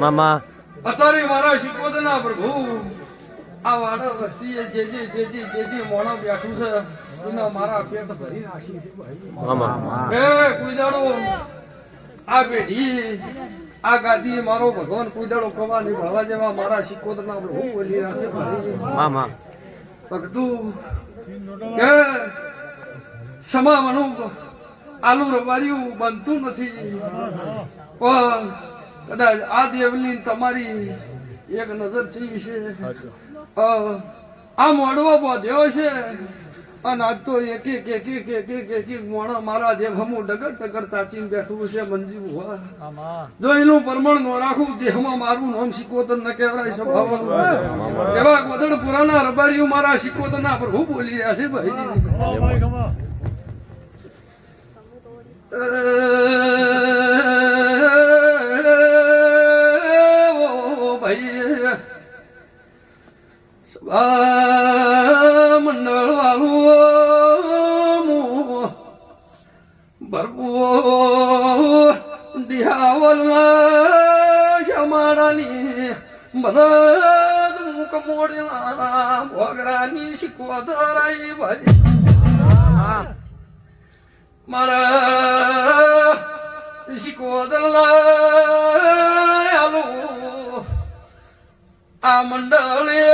મામા. અત્યારે મારા શીખવત પ્રભુ. આ વાડા વસ્તી જે જે જે જે જે જે મોણા બેઠું છે એના મારા પેટ ભરી નાખી છે ભાઈ. એ કોઈ દાડો આ પેઢી આ ગાદી મારો ભગવાન કુદાડો કવાની ભળવા જેવા મારા શિકોદના હું બોલી ભાઈ? મામા ભક્તું કે સમાવાનું આલુ રવાર્યું બનતું નથી. પણ કદાચ આ દેવની તમારી એક નજર થઈ છે આ મોડવો બોધ્યો છે. અને આજ તો એક એક એક એક એક એક એક એક મોણો મારા હમું ડગર ડગર તાચીને બેઠું છે મંજી ભુવા જો એનું પરમણ નો રાખું દેહમાં મારું નામ સિકોતર ન કહેવાય સ્વભાવ એવા ગોદડ પુરાના રબારીઓ મારા સિકોતર ના પ્રભુ બોલી રહ્યા છે ભાઈ ભાઈ ભરપૂર દિહાવલ શમાડાની મદદ મુક મોડના ભોગરાની શીખવતરાઈ ભાઈ મારા શીખવતલા આલો આ મંડળે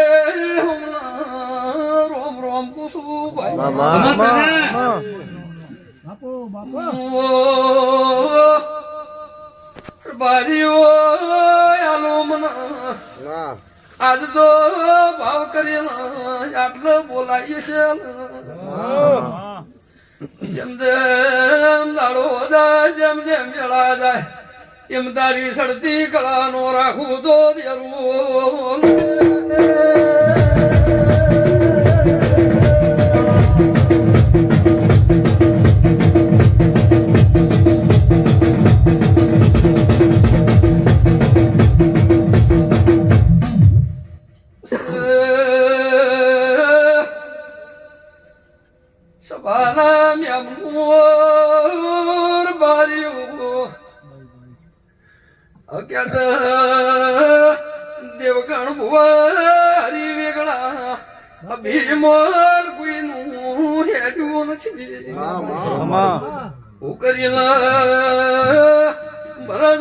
રોમ રોમ કુસુ ભાઈ મામા બારીઓ આલો મના. આજ તો ભાવ કરી આટલો બોલાય છે. જેમ જેમ લાડો જાય જેમ જેમ વેળા જાય એમ તારી સડતી કળાનો રાખું તો દેરું.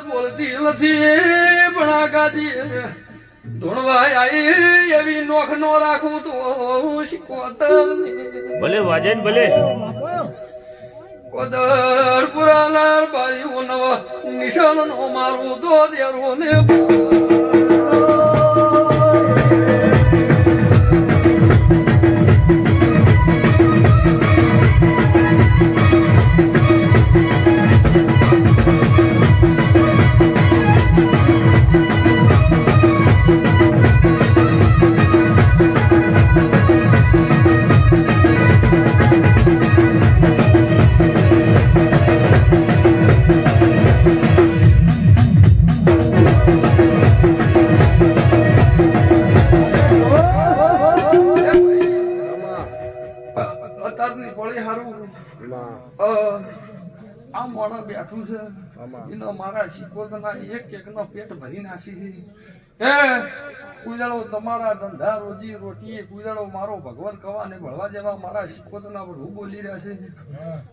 બોલતી નથી પણ આ ગાદી એવી નોખ નો રાખું તો શીખવતર ભલે ભલે. કોદર પુરાનાર બારીઓ નવા નિશાન નો મારું તો દેરો ને એનો મારા શીખોતના એક એક નો પેટ ભરી નાખી એ કુદાડો તમારા ધંધા રોજી રોટી કુદાડો મારો ભગવાન કવા ને ભળવા જેવા મારા શીખોતના પર હું બોલી રહ્યા છે.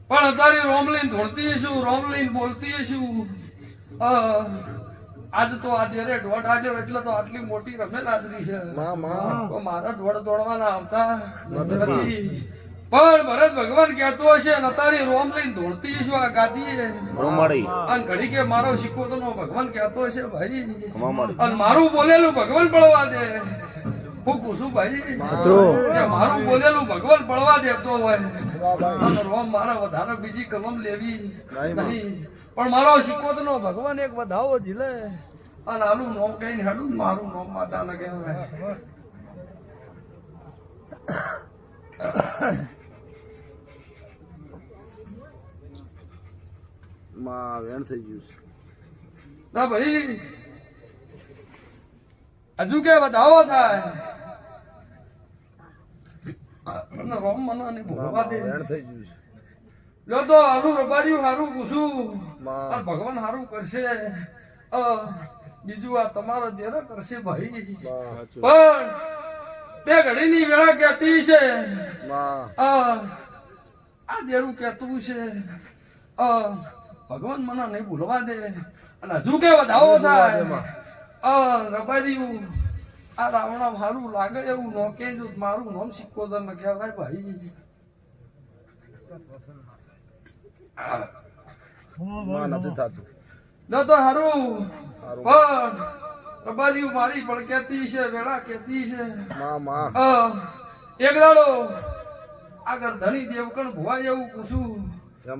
પણ અત્યારે રોમલીન ધોળતી છું રોમલીન બોલતી છું. આજ તો આ જ્યારે દોઢ આવ્યો એટલે તો આટલી મોટી રમેલ હાજરી છે મારા દોડ દોડવાના આવતા. નથી પણ ભરત ભગવાન કહેતો હશે અને તારી રોમ લઈને દોડતી છું આ ગાદી રોમાડી અને ઘડી કે મારો સિક્કો તો નો ભગવાન કહેતો હશે ભાઈ અને મારું બોલેલું ભગવાન પડવા દે. હું કુસુભાઈ મિત્રો. કે મારું બોલેલું ભગવાન પડવા દેતો હોય. અને રોમ મારા વધારે બીજી કલમ લેવી નહીં. પણ મારો શિકોતનો ભગવાન એક વધાવો જીલે અને આલું નોમ કહીને હેડું મારું નોમ માતા ને માં વેણ થઈ ગયું છે. ના ભાઈ. હજુ કે બતાવો થાય. રોમ મને નહીં દે વેણ થઈ ગયું છે. લો તો આલું રબાર્યું હારું પૂછું. ભગવાન હારું કરશે. બીજું આ તમારા જેરા કરશે ભાઈ. પણ બે ઘડીની વેળા કહેતી છે. આ દેરું કહેતું છે. ભગવાન મને નહીં ભૂલવા દે. અને હજુ કે વધાવો થાય. અ, રબાર્યું આ રાવણા મારું લાગે એવું નોકે કે મારું નામ સિક્કોતર ન કહેવાય ભાઈ. નથી થતું. ન તો હારું. હારું. પણ રબારીયું મારી પણ કેતી છે વેળા કેતી છે. એક દાડો આગળ ધણી દેવકણ ભુવાય એવું પૂછું.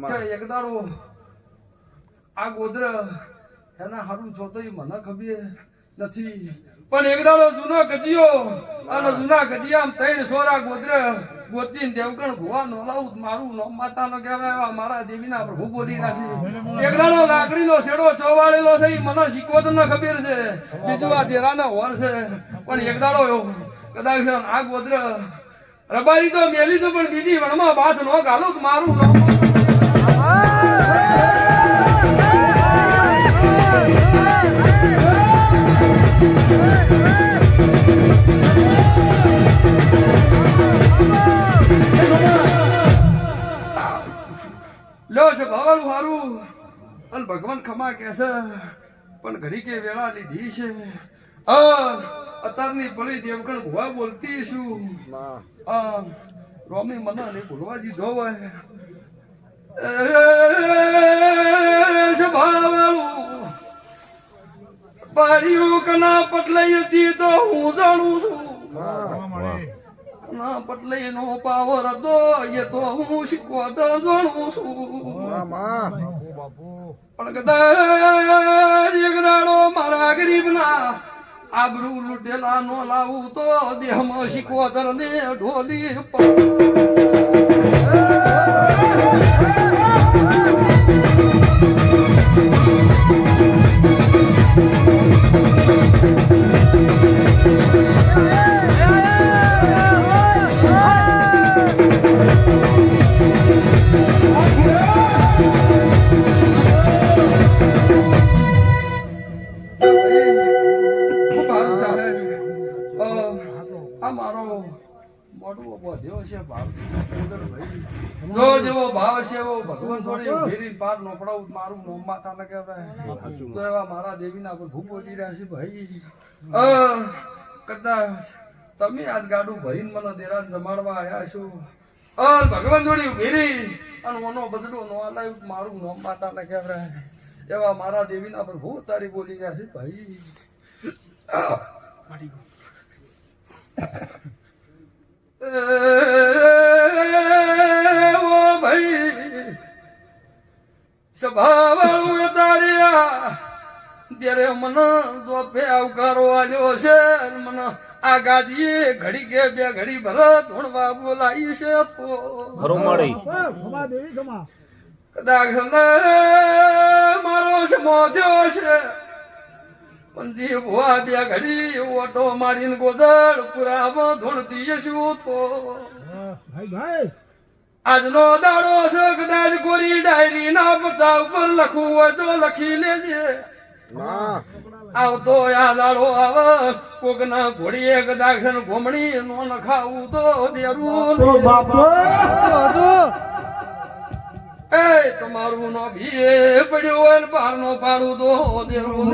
કે એક દાડો આ ગોદર એના હારું છો તો મને ખબર નથી. પણ એક દાડો જૂનો ગજિયો અને જૂના ગજીયા ત્રણ સોરા ગોદર, ગોતીન દેવકણ ભુવા નોલાવું મારું નો માતા નો કહેવાય મારા દેવીના પ્રભુ બોલી નાખી. એક દાડો લાકડીનો છેડો ચોવાળેલો છે મને શીખવત ન ખબર છે. બીજું આ દેરાના હોર છે. પણ એક દાડો કદાચ આ ગોદર રબારી તો મેલી તો પણ બીજી વણમાં બાથ નો ગાલું મારું નામ ભવાળું હારું. અને ભગવાન ખમા કે છે પણ ઘડી કે વેળા લીધી છે. અતારની પડી દેવગણ ભુવા બોલતી છું. રોમી મને નહીં ભૂલવા દીધો હોય એ બારીઓ કના પટલાઈ હતી તો હું જાણું છું. ના નો પાવર હતો એ તો હું શીખવા તો જાણું છું. પણ કદાચ એક દાડો મારા ગરીબના આબરૂ લૂટેલા નો લાવું તો દેહમાં શીખવતર ને ઢોલી છે ભાવ જો જેવો ભાવ છે એવો ભગવાન થોડી ફેરી પાર નોપડાવું મારું નોમ માતા ને તો એવા મારા દેવીના પર ભૂખ બોલી રહ્યા છે ભાઈ કદાચ તમે આજ ગાડું ભરીને મને દેરાન જમાડવા આવ્યા છો. ભગવાન જોડી ફેરી અને ઓનો બદલો નો લાવ્યું મારું નોમ માતા કહેવાય એવા મારા દેવીના પર ભૂ તારી બોલી રહ્યા છે ભાઈ મારી ગયો. ત્યારે મને જોફે આવકારો આવ્યો છે મને આ ગાદીએ ઘડી કે બે ઘડી ભરત ભણવા લાવી છે કદાચ મારો સમો થયો છે. પંજી ભુવા બે ઘડી ઓટો મારીને ગોદડ પુરામાં ધૂણતી શું તો. આજનો દાડો છે કદાચ ગોરી ડાયરી ના પત્તા ઉપર લખવું હોય તો લખી લેજે. આવતો આ આવ કોક ના ઘોડીએ કદાચ ઘોમણી નો નખાવું તો દેરું એ તમારું નો ભીએ પડ્યો હોય પાર નો પાડું તો દેરું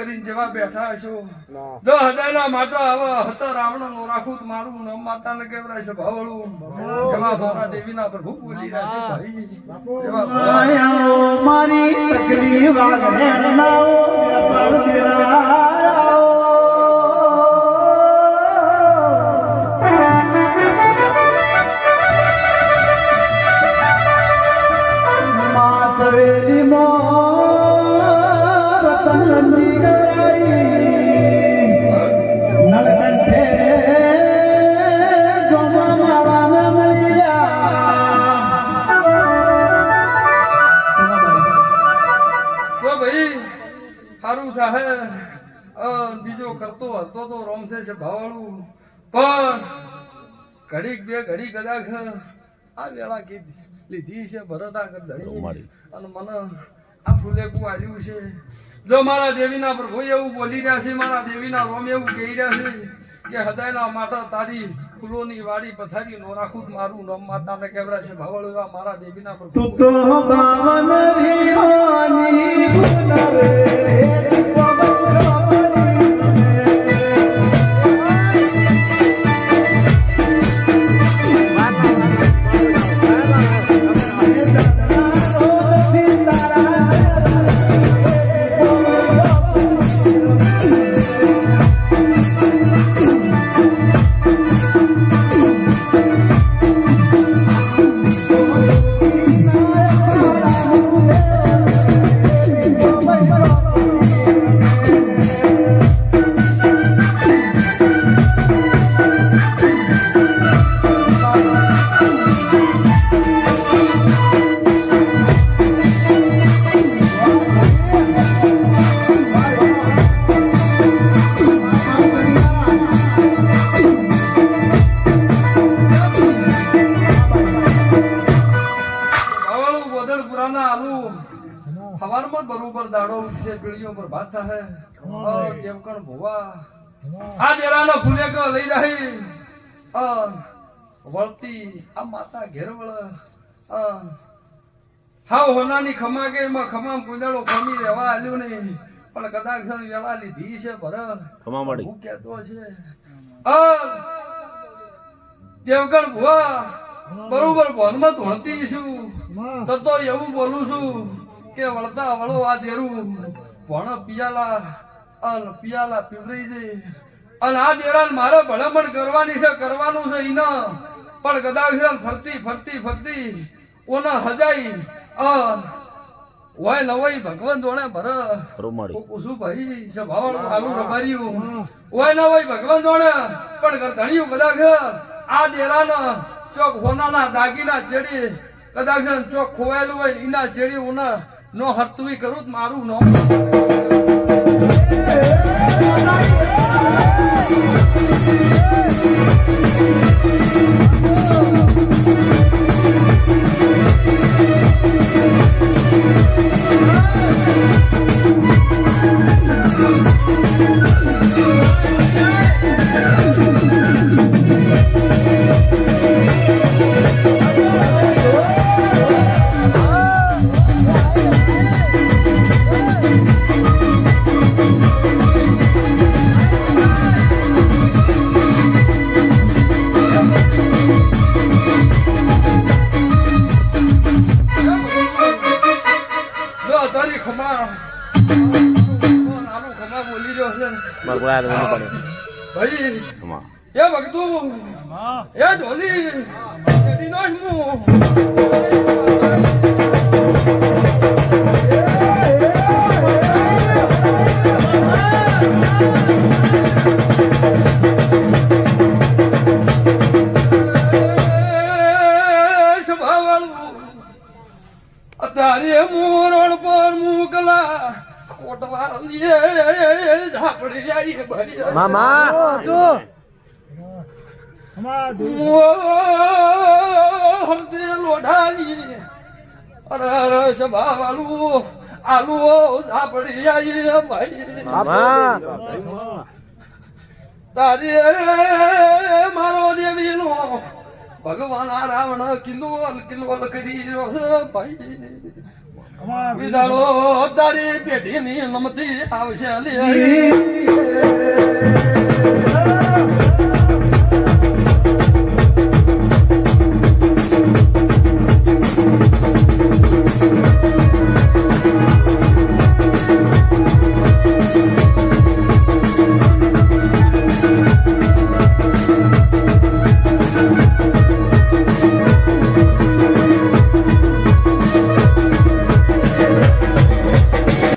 કરીને જેવા બેઠા હશો. દસ હજાર ના માટો આવા હતા રાવણનું રાખું મારું નમ માતા ને કેવરાય છે ભાવળું. એવા મારા દેવીના પ્રભુ બોલી રહ્યા છે મારી તકલીફ થાય બીજો કરતો હતો તો રોમસે છે ભાવાળું પણ ઘડીક બે ઘડી કદાચ આ વેળા કીધી લીધી છે ભરતા ધણી અને મને આ ફૂલેકું આવ્યું છે. જો મારા દેવીના પ્રભુ એવું બોલી રહ્યા છે મારા દેવીના રોમ એવું કહી રહ્યા છે કે હૃદયના માતા તારી ફૂલોની વાડી પથારી નો રાખું મારું નામ માતાને કેવરા છે ભાવળ એવા મારા દેવીના પ્રભુ તો બાવન રે. બરોબર पीढ़ियों पर बाता है और થાય भुआ આ ડેરાનો ફૂલેકો લઈ અ, વળતી આ માતા ઘેર વળ અ, હાવ હોનાની ખમા કે એમાં ખમામ કુંદાળો ખમી રહેવા આલ્યું નહીં. પણ કદાચ વેલા લીધી છે ભર. ખમા મળી. હું કહેતો છે. અ, દેવગણ ભુવા બરોબર ભોનમાં ધોળતી છું. તો તો એવું બોલું છું. કે વળતા વળો આ દેરું. ભણ પિયાલા અન પિયાલા પીવરી જઈ. અને આ દેરાન મારે ભલામણ કરવાની છે કરવાનું છે ઈના. પણ કદાચ ફરતી ફરતી ફરતી ઓના હજાઈ. અન વાય નવાઈ ભગવાન જોણે ભર. ઓ કુસુ ભાઈ છે ભાવળ આલુ રબાર્યું. વાય ના હોય ભગવાન જોણે પણ ઘર ધણિયું કદાચ આ દેરાના ચોક હોનાના દાગીના ચેડી. કદાચ ચોક ખોવાયેલું હોય ઈના ચેડી ઉના નો હરતુઈ કરું મારું નો મારું કોઈ હારું નહીં પડે ભાઈ એ ભગતું એ ઢોલી એડીનો જ મું. મામા! મામા! તારે મારો દેવીનો ભગવાન આ રાવણ કિલ્લો કિલ્લો કરી રહ્યો છે ભાઈ. વિદાળો તારી પેઢી ની નમતી આવશે લે.